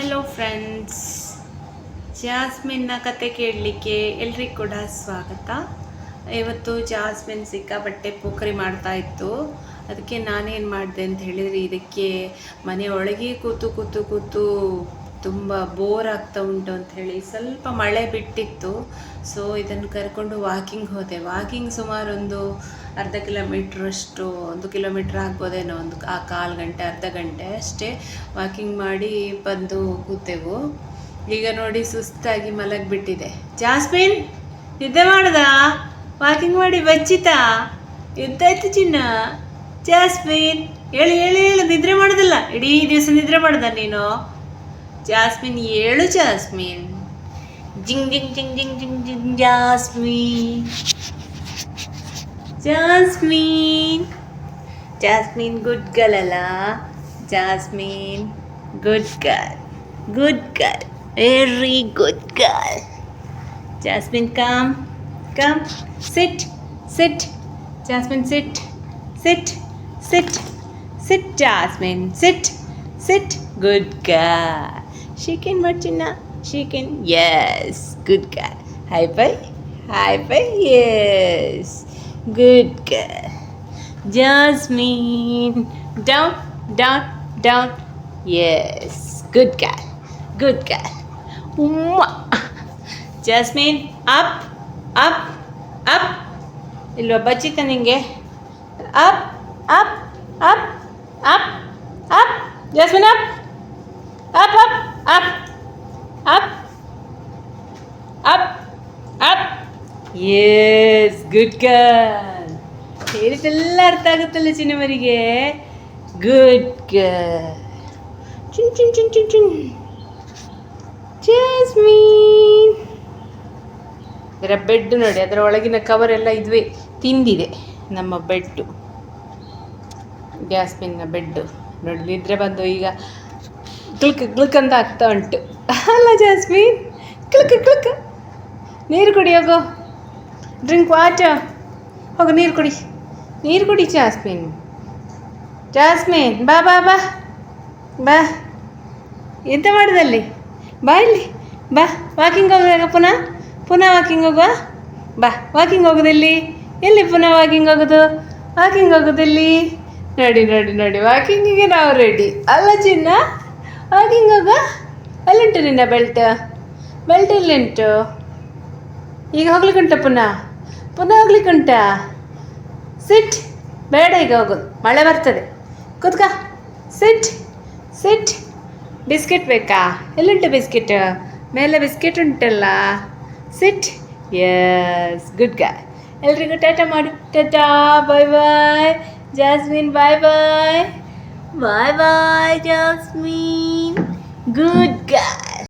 Hello friends ಜಾಸ್ಮಿನ್ನ ಕತೆ ಕೇಳಲಿಕ್ಕೆ ಎಲ್ರಿಗೂ ಕೂಡ ಸ್ವಾಗತ. ಇವತ್ತು ಜಾಸ್ಮಿನ್ ಸಿಕ್ಕಾಪಟ್ಟೆ ಪೋಖರಿ ಮಾಡ್ತಾ ಇತ್ತು. ಅದಕ್ಕೆ ನಾನೇನು ಮಾಡಿದೆ ಅಂತ ಹೇಳಿದರೆ ಇದಕ್ಕೆ ಮನೆ ಒಳಗೆ ಕೂತು ಕೂತು ಕೂತು ತುಂಬ ಬೋರ್ ಆಗ್ತಾ ಉಂಟು ಅಂತ ಹೇಳಿ ಸ್ವಲ್ಪ ಮಳೆ ಬಿಟ್ಟಿತ್ತು. ಸೊ ಇದನ್ನು ಕರ್ಕೊಂಡು ವಾಕಿಂಗ್ ಹೋದೆ. ವಾಕಿಂಗ್ ಸುಮಾರು ಒಂದು ಅರ್ಧ ಕಿಲೋಮೀಟ್ರಷ್ಟು ಒಂದು ಕಿಲೋಮೀಟ್ರ್ ಆಗ್ಬೋದೇನೋ ಒಂದು ಆ ಕಾಲು ಗಂಟೆ, ಅರ್ಧ ಗಂಟೆ ಅಷ್ಟೇ ವಾಕಿಂಗ್ ಮಾಡಿ ಬಂದು ಕೂತೆವು. ಈಗ ನೋಡಿ ಸುಸ್ತಾಗಿ ಮಲಗಿಬಿಟ್ಟಿದೆ. ಜಾಸ್ಮಿನ್, ನಿದ್ದೆ ಮಾಡ್ದ? ವಾಕಿಂಗ್ ಮಾಡಿ ಬಚ್ಚಿತಾ? ಎದ್ದಾಯ್ತು ಚಿನ್ನ? ಜಾಸ್ಮಿನ್, ಹೇಳಿ ಹೇಳಿ, ಹೇಳು, ನಿದ್ರೆ ಮಾಡೋದಿಲ್ಲ. ಇಡೀ ದಿವಸ ನಿದ್ರೆ ಮಾಡ್ದ ನೀನು? ಜಾಸ್ಮಿನ್ ಏಳು ಜಾಸ್ಮಿನ್. ಜಿಂಗ್ ಜಿಂಗ್ ಜಿಂಗ್ ಜಿಂಗ್ ಜಿಂಗ್ ಜಿಂಗ್, Jasmine. Jasmine. Jasmine good girl ಅಲ್ಲ? Jasmine good girl good girl very good girl Jasmine come come sit sit Jasmine sit sit sit sit Jasmine sit sit good girl ಶೀಕೆನ್ ಮಾಡ್ಚಿನ್ನ ಶೀಕೆನ್ yes good girl hi bye hi bye yes good girl Jasmine. Down, down, down. Yes. Good girl. Good girl. Mwah. Jasmine. Up, up, up. ಇಲ್ವಾ ಬಚ್ಚಿತ ನಿಂಗೆ up up up up up Jasmine up up up up up up yes good girl ಹೇಳಿದ್ದೆಲ್ಲ ಅರ್ಥ ಆಗುತ್ತಲ್ಲ ಚಿನ್ನವರಿಗೆ? Good girl ಚಿನ್ ಚಿನ್ ಚಿನ್ ಚಿನ್ ಚಿನ್ ಜಾಸ್ಮೀನ್ ಇದರ ಬೆಡ್ ನೋಡಿ, ಅದರ ಒಳಗಿನ ಕವರ್ ಎಲ್ಲ ಇದುವೆ ತಿಂದಿದೆ ನಮ್ಮ ಬೆಡ್ಡು. ಜಾಸ್ಮಿನ್ನ ಬೆಡ್ಡು. ನೋಡಿ ನಿದ್ರೆ ಬಂದು ಈಗ ಕ್ಲಿಕ್ ಕ್ಲಿಕ್ ಅಂತ ಆಗ್ತಾ ಉಂಟು. ಅಲ್ಲ ಜಾಸ್ಮಿನ್, ಕ್ಲಿಕ್ ಕ್ಲಿಕ್. ನೀರು ಕುಡಿ ಹೋಗೋ. ಡ್ರಿಂಕ್ ವಾಟರ್ ಹೋಗು, ನೀರು ಕುಡಿ. ನೀರು ಕುಡಿ ಜಾಸ್ಮಿನ್. ಜಾಸ್ಮಿನ್, ಬಾ ಬಾ ಬಾ. ಬಾ. ಎಂತ ಮಾಡಿದಲ್ಲಿ? ಬಾ ಇಲ್ಲಿ. ಬಾ ವಾಕಿಂಗ್ ಹೋಗುವಾಗ ಪುನಃ ಪುನಃ ವಾಕಿಂಗ್ ಹೋಗುವ? ಬಾ ವಾಕಿಂಗ್ ಹೋಗೋದಲ್ಲಿ. ಎಲ್ಲಿ ಪುನಃ ವಾಕಿಂಗ್ ಹೋಗೋದು? ವಾಕಿಂಗ್ ಹೋಗೋದಲ್ಲಿ. ನೋಡಿ ನೋಡಿ ನೋಡಿ ವಾಕಿಂಗಿಗೆ ನಾವು ರೆಡಿ ಅಲ್ಲ ಚಿನ್ನ? ವಾಕಿಂಗ್ ಹಿಂಗಾಗ ಅಲ್ಲುಂಟು ನಿನ್ನ ಬೆಲ್ಟ್? ಬೆಲ್ಟ್ ಎಲ್ಲಿಂಟು? ಈಗ ಹೋಗ್ಲಿಕ್ಕುಂಟ ಪುನಃ? ಪುನಃ ಹೋಗ್ಲಿಕ್ಕುಂಟ? ಸಿಟ್. ಬೇಡ ಈಗ ಹೋಗೋದು ಮಳೆ ಬರ್ತದೆ. ಕೂತ್ಕ. ಸಿಟ್. ಸಿಟ್. ಬಿಸ್ಕೆಟ್ ಬೇಕಾ? ಎಲ್ಲಿಂಟು ಬಿಸ್ಕೆಟ್? ಮೇಲೆ ಬಿಸ್ಕೆಟ್ ಉಂಟಲ್ಲ? ಸಿಟ್. ಎಸ್ ಗುಡ್ ಗಾ ಎಲ್ರಿಗೂ ಟಾಟಾ ಮಾಡಿ. Tata bye bye Jasmine bye bye bye bye Jasmine good ಗಾ